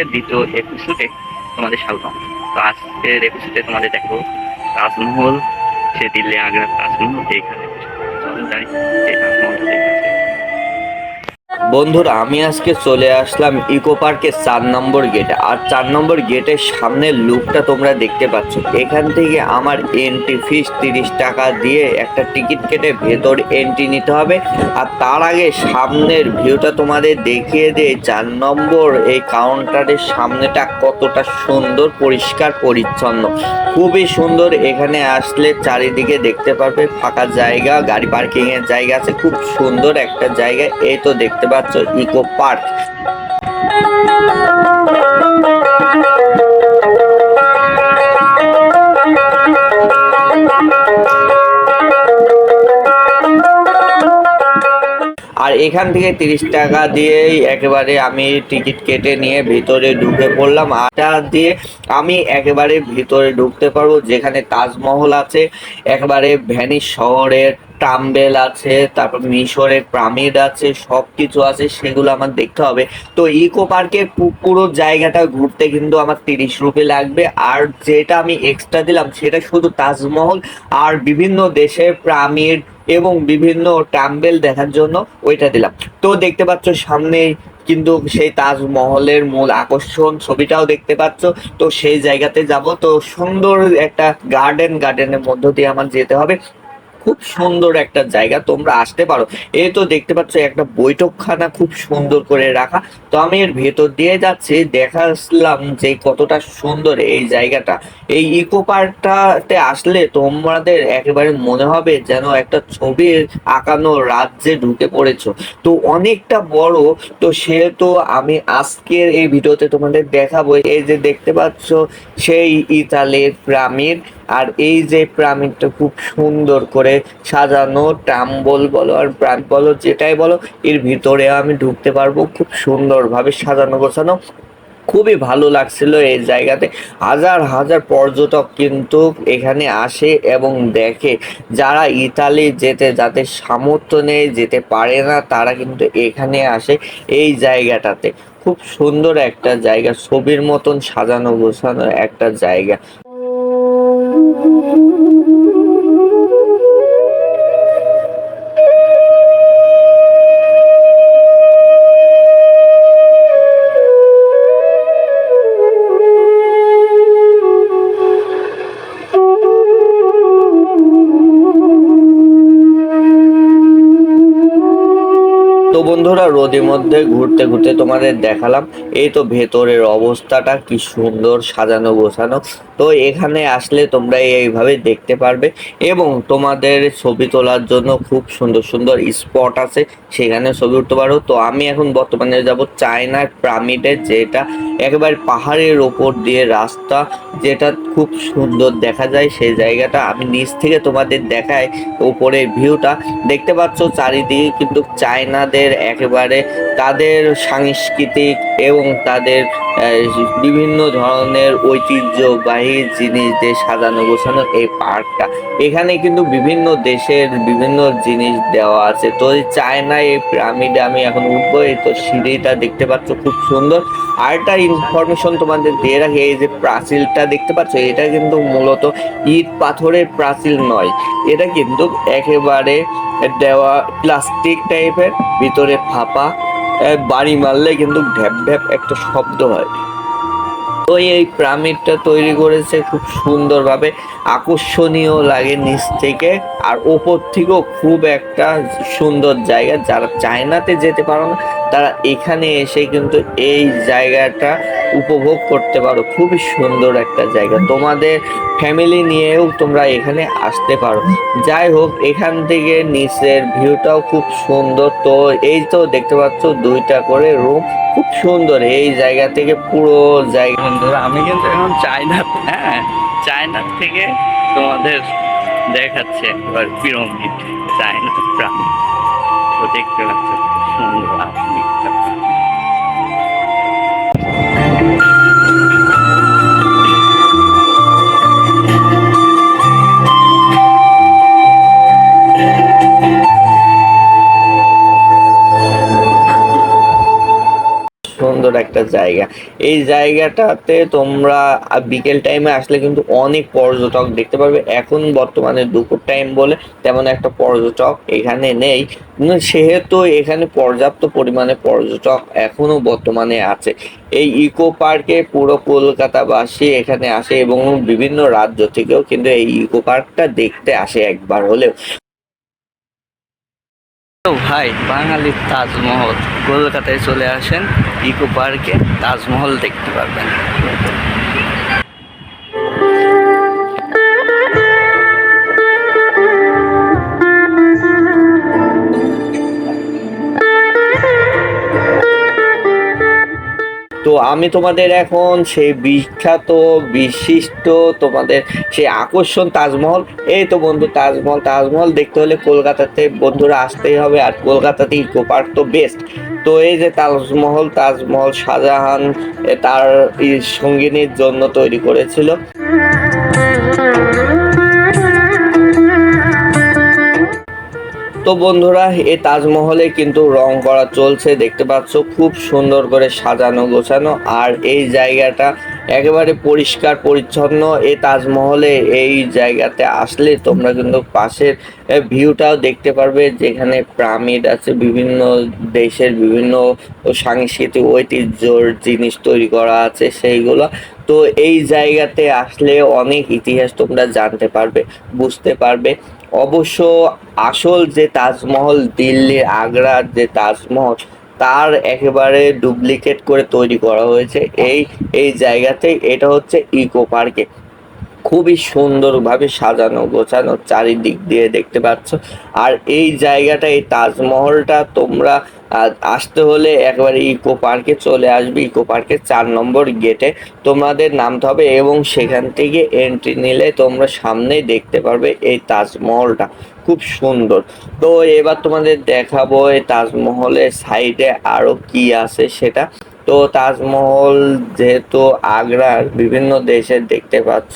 আজকে ইকো পার্কের দ্বিতীয় এপিসোডে তোমাদের স্বাগতম। তো আজকের এপিসোডে তোমাদের দেখো তাজমহল, সে দিল্লি আগ্রার তাজমহল, এইখানে। চলো যাই এই তাজমহলটা বন্ধুরা, আমি আজকে চলে আসলাম ইকো পার্কের চার নম্বর গেটে। আর চার নম্বর গেটের সামনের লুকটা তোমরা দেখতে পাচ্ছ। এখান থেকে আমার এন্ট্রি ফিস তিরিশ টাকা দিয়ে একটা টিকিট কেটে ভেতর এন্ট্রি নিতে হবে। আর তার আগে সামনের ভিউটা তোমাদের দেখিয়ে দিয়ে চার নম্বর এই কাউন্টারের সামনেটা কতটা সুন্দর, পরিষ্কার, পরিচ্ছন্ন। খুবই সুন্দর, এখানে আসলে চারিদিকে দেখতে পারবে, ফাঁকা জায়গা, গাড়ি পার্কিং এর জায়গা আছে, খুব সুন্দর একটা জায়গা, এই তো দেখতে পাচ্ছ ইকো পার্ক আর এখান থেকে তিরিশ টাকা দিয়েই একেবারে আমি টিকিট কেটে নিয়ে ভিতরে ঢুকে পড়লাম। আটা দিয়ে আমি একেবারে ভিতরে ঢুকতে পারব, যেখানে তাজমহল আছে, একেবারে ভ্যানিস শহরের টাম্বেল আছে, তারপর মিশরের প্রামিড আছে সব কিছু আছে, সেগুলো আমার দেখতে হবে। তো ইকো পার্কের পুরো জায়গাটা ঘুরতে কিন্তু আমার তিরিশ রুপি লাগবে। আর যেটা আমি এক্সট্রা দিলাম সেটা শুধু তাজমহল আর বিভিন্ন দেশের প্রামিড এবং বিভিন্ন টাম্বেল দেখার জন্য ওইটা দিলাম। তো দেখতে পাচ্ছ সামনে কিন্তু সেই তাজমহলের মূল আকর্ষণ ছবিটাও দেখতে পাচ্ছ। তো সেই জায়গাতে যাব। তো সুন্দর একটা গার্ডেন গার্ডেনের মধ্য দিয়ে আমার যেতে হবে। খুব সুন্দর একটা জায়গা, তোমরা আসতে পারো। এই তো দেখতে পাচ্ছ, একটা বৈঠকখানা খুব সুন্দর করে রাখা। তো আমি এর ভেতর দিয়ে যাচ্ছি, দেখালাম যে কতটা সুন্দর এই জায়গাটা। এই ইকো পার্কটাতে আসলে তোমাদের একেবারে মনে হবে যেন একটা ছবি আঁকানো রাজ্যে ঢুকে পড়েছো। তো অনেকটা বড়, তো সেহেতু আমি আজকের এই ভিডিওতে তোমাদের দেখাবো। এই যে দেখতে পাচ্ছ, সেই ইতালির পিরামিড। আর এই যে পিরামিডটা খুব সুন্দর করে সাজানো টাম্বল বলো আর প্রাণ বলো, যেটাই বলো, এর ভিতরে আমি ঢুকতে পারব, খুব সুন্দরভাবে সাজানো গোছানো। খুবই ভালো লাগছিল এই জায়গাতে। হাজার হাজার পর্যটক কিন্তু এখানে আসে এবং দেখে। যারা ইতালি যেতে, যাদের সামর্থ্য নেই, যেতে পারে না, তারা কিন্তু এখানে আসে এই জায়গাটাতে। খুব সুন্দর একটা জায়গা, ছবির মতন সাজানো, গোছানো একটা জায়গা। বন্ধুরা, রোদের মধ্যে ঘুরতে ঘুরতে তোমাদের দেখালাম। এই তো ভেতরের অবস্থাটা, কি সুন্দর সাজানো গোছানো। তো এখানে আসলে তোমরা এইভাবে দেখতে পারবে এবং তোমাদের ছবি তোলার জন্য খুব সুন্দর সুন্দর স্পট আছে, সেখানে ছবি উঠতে পারো। তো আমি এখন বর্তমানে যাব চায়নার প্রামিডে, যেটা একেবারে পাহাড়ের ওপর দিয়ে রাস্তা যেটা খুব সুন্দর দেখা যায়, সেই জায়গাটা আমি নিচ থেকে তোমাদের দেখাই, উপরের ভিউটা। দেখতে পাচ্ছ চারিদিকে কিন্তু চায়নাদের একেবারে তাদের সাংস্কৃতিক এবং তাদের বিভিন্ন ধরনের ঐতিহ্যবাহী জিনিস দিয়ে সাজানো, গোছানো এই পার্কটা। এখানে কিন্তু বিভিন্ন দেশের বিভিন্ন জিনিস দেওয়া আছে। তো এই চায়নায় এই পিরামিডে আমি এখন উঠবো, এই তো সিঁড়িটা দেখতে পাচ্ছ খুব সুন্দর। আর একটা ইনফরমেশন তোমাদের দিয়ে রাখি, এই যে প্রাচীলটা দেখতে পাচ্ছ, এটা কিন্তু মূলত ইট পাথরের প্রাচীল নয়। এটা কিন্তু একেবারে দেওয়া প্লাস্টিক টাইপের, ভিতরে ফাঁপা বাড়ি মারলে কিন্তু ঢ্যাপ ঢ্যাপ একটা শব্দ হয়। তো এই পিরামিডটা তৈরি করেছে খুব সুন্দরভাবে, আকর্ষণীয় লাগে নিচ থেকে, আর ওপর থেকেও খুব একটা সুন্দর জায়গা। যারা চায়নাতে যেতে পারো না, তারা এখানে এসে কিন্তু এই জায়গাটা উপভোগ করতে পারো। খুবই সুন্দর একটা জায়গা। তোমাদের ফ্যামিলি নিয়েও তোমরা এখানে আসতে পারো। যাই হোক, এখান থেকে নিচের ভিউটাও খুব সুন্দর। তো এই তো দেখতে পাচ্ছ, দুইটা করে রুম খুব সুন্দর। এই জায়গা থেকে পুরো জায়গা। বন্ধুরা, আমি কিন্তু এখন চায়না হ্যাঁ চায়না থেকে তোমাদের দেখাচ্ছে একবার পিরামিড চায়না পিরামিড তো দেখতে পাচ্ছ সুন্দর। আপনিটা। সুন্দর একটা জায়গা। এই জায়গাটাতে তোমরা বিকেল টাইমে আসলে কিন্তু অনেক পর্যটক দেখতে পারবে। এখন বর্তমানে দুপুর টাইম বলে তেমন একটা পর্যটক এখানে নেই। সেহেতু এখানে পর্যাপ্ত পরিমাণে পর্যটক এখনও বর্তমানে আছে। এই ইকো পার্কে পুরো কলকাতাবাসী এখানে আসে এবং বিভিন্ন রাজ্য থেকেও কিন্তু এই ইকো পার্কটা দেখতে আসে একবার হলেও। ভাই বাঙালির তাজমহল। কলকাতায় চলে আসেন ইকো পার্কে তাজমহল দেখতে পারবেন। তো আমি তোমাদের এখন সেই বিখ্যাত, বিশিষ্ট তোমাদের সেই আকর্ষণ তাজমহল, এই তো বন্ধু তাজমহল তাজমহল দেখতে হলে কলকাতাতে বন্ধুরা আসতেই হবে আর কলকাতাতে ইকো পার্ক তো বেস্ট তো এই যে তাজমহল তাজমহল শাহজাহান তার সঙ্গিনীর জন্য তৈরি করেছিল। তো বন্ধুরা, এই তাজমহলে কিন্তু রং করা চলছে। দেখতে পাচ্ছ, খুব সুন্দর করে সাজানো, গোছানো। আর এই জায়গাটা একেবারে পরিষ্কার, পরিচ্ছন্ন। এই তাজমহলে এই জায়গাতে আসলে তোমরা কিন্তু পাশের ভিউটাও দেখতে পারবে, যেখানে পিরামিড আছে, বিভিন্ন দেশের বিভিন্ন সাংস্কৃতিক ঐতিহ্যর জিনিস তৈরি করা আছে সেইগুলো। তো এই জায়গাতে আসলে অনেক ইতিহাস তোমরা জানতে পারবে, বুঝতে পারবে। অবশ্য আসল যে তাজমহল, দিল্লির আগ্রার যে তাজমহল, তার একেবারে ডুপ্লিকেট করে তৈরি করা হয়েছে। এই এই জায়গাতে এটা হচ্ছে ইকো পার্কে খুবই সুন্দরভাবে সাজানো, গোছানো চারিদিক দিয়ে দেখতে পাচ্ছ। আর এই জায়গাটা, এই তাজমহলটা তোমরা আসতে হলে একবারে ইকো পার্কে চলে আসবে। ইকো পার্কের চার নম্বর গেটে তোমাদের নামতে হবে এবং সেখান থেকে এন্ট্রি নিলে তোমরা সামনেই দেখতে পারবে এই তাজমহলটা। খুব সুন্দর। তো এবার তোমাদের দেখাবো এই তাজমহলের সাইডে আরও কি আছে সেটা। তো তাজমহল যেহেতু আগ্রার বিভিন্ন দেশের দেখতে পাচ্ছ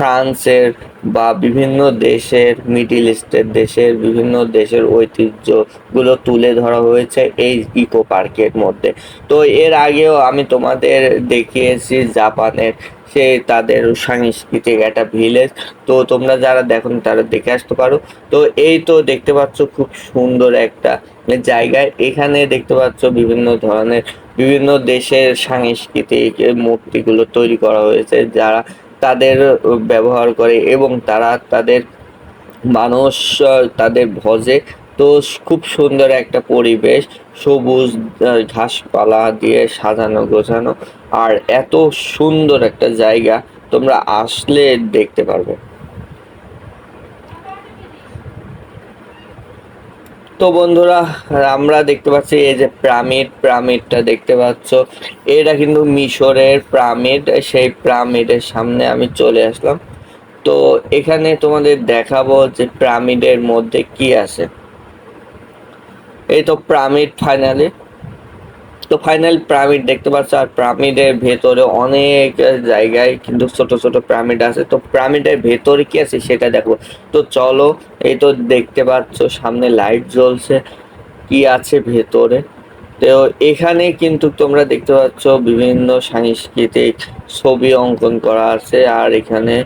ফ্রান্সের বা বিভিন্ন দেশের, মিডিল ইস্টের দেশের, বিভিন্ন দেশের ঐতিহ্যগুলো তুলে ধরা হয়েছে এই ইকো পার্কের মধ্যে। তো এর আগেও আমি তোমাদের দেখিয়েছি জাপানের সে তাদের সাংস্কৃতিক একটা ভিলেজ। তো তোমরা যারা দেখো তারা দেখে আসতে পারো। তো এই তো দেখতে পাচ্ছ খুব সুন্দর একটা জায়গায় এখানে দেখতে পাচ্ছ বিভিন্ন ধরনের বিভিন্ন দেশের সাংস্কৃতিক মূর্তিগুলো তৈরি করা হয়েছে যারা তাদের ব্যবহার করে এবং তারা তাদের মানুষ তাদের ভজে। তো খুব সুন্দর একটা পরিবেশ, সবুজ ঘাসপালা দিয়ে সাজানো, গোছানো। আর এত সুন্দর একটা জায়গা, তোমরা আসলে দেখতে পারবে। তো বন্ধুরা, আমরা দেখতে পাচ্ছি এই যে প্রামিড প্রামিডটা দেখতে পাচ্ছ। এটা কিন্তু মিশরের প্রামিড সেই প্রামিডের সামনে আমি চলে আসলাম। তো এখানে তোমাদের দেখাবো যে প্রামিডের মধ্যে কি আছে। এই তো প্রামিড ফাইনালি তো ফাইনাল প্রামিড দেখতে পাচ্ছ, আর প্রামিডের ভেতরে অনেক জায়গায় কিন্তু ছোট ছোট প্রামিড আছে। তো পিরামিডের ভেতরে কি আছে সেটা দেখো। তো চলো, এই তো দেখতে পাচ্ছ, সামনে লাইট জ্বলছে। কি আছে ভেতরে? তো এখানে কিন্তু তোমরা দেখতে পাচ্ছ বিভিন্ন সাংস্কৃতিক ছবি অঙ্কন করা আছে, আর এখানে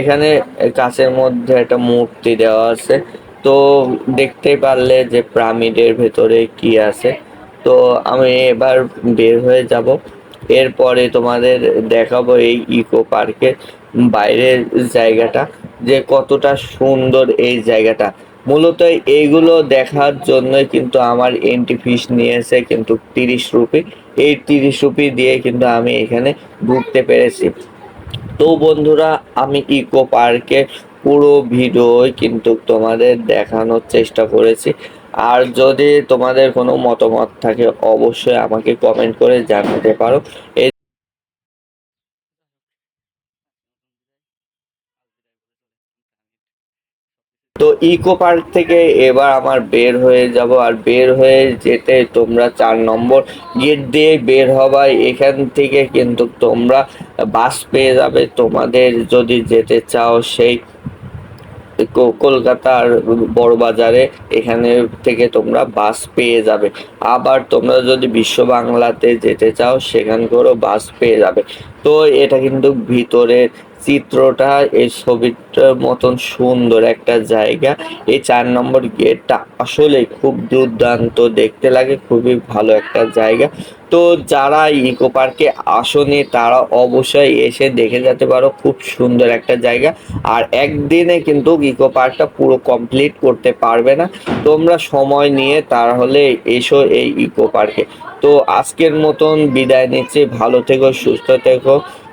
এখানে কাছের মধ্যে একটা মূর্তি দেওয়া আছে। তো দেখতে পারলে যে প্রামিডের ভেতরে কি আছে। তো আমি এবার বের হয়ে যাব। এরপরে তোমাদের দেখাবো এই ইকো পার্কের বাইরের জায়গাটা, যে কতটা সুন্দর এই জায়গাটা। মূলত এইগুলো দেখার জন্যই কিন্তু আমার এন্ট্রি ফিস নিয়েছে কিন্তু তিরিশ রুপি। এই তিরিশ রুপি দিয়ে কিন্তু আমি এখানে ঢুকতে পেরেছি। তো বন্ধুরা, আমি ইকো পার্কে পুরো ভিডিওই কিন্তু তোমাদের দেখানোর চেষ্টা করেছি। আর যদি তোমাদের কোনো মতামত থাকে, অবশ্যই আমাকে কমেন্ট করে জানাতে পারো। এই তো ইকো পার্ক থেকে এবার আমার বের হয়ে যাব, আর বের হয়ে যেতে তোমরা চার নম্বর গেট দিয়ে বের হবাই এখান থেকে কিন্তু তোমরা বাস পেয়ে যাবে। তোমাদের যদি যেতে চাও সেই কলকাতার বড় বাজারে এখানে থেকে তোমরা বাস পেয়ে যাবে। আবার তোমরা যদি বিশ্ব বাংলাতে যেতে চাও, সেখান করেও বাস পেয়ে যাবে। তো এটা কিন্তু ভিতরের চিত্রটা, এই ছবিটার মতন সুন্দর একটা জায়গা। এই চার নম্বর গেটটা আসলে খুব দুর্দান্ত, দেখতে লাগে খুবই ভালো একটা জায়গা। তো যারা ইকো পার্কে আসনি, তারা অবশ্যই এসে দেখে যেতে পারো, খুব সুন্দর একটা জায়গা। আর একদিনে কিন্তু ইকো পার্কটা পুরো কমপ্লিট করতে পারবে না। তোমরা সময় নিয়ে তাহলে এসো এই ইকো পার্কে। তো আজকের মতন বিদায় নিচ্ছি, ভালো থেকো, সুস্থ থেকো।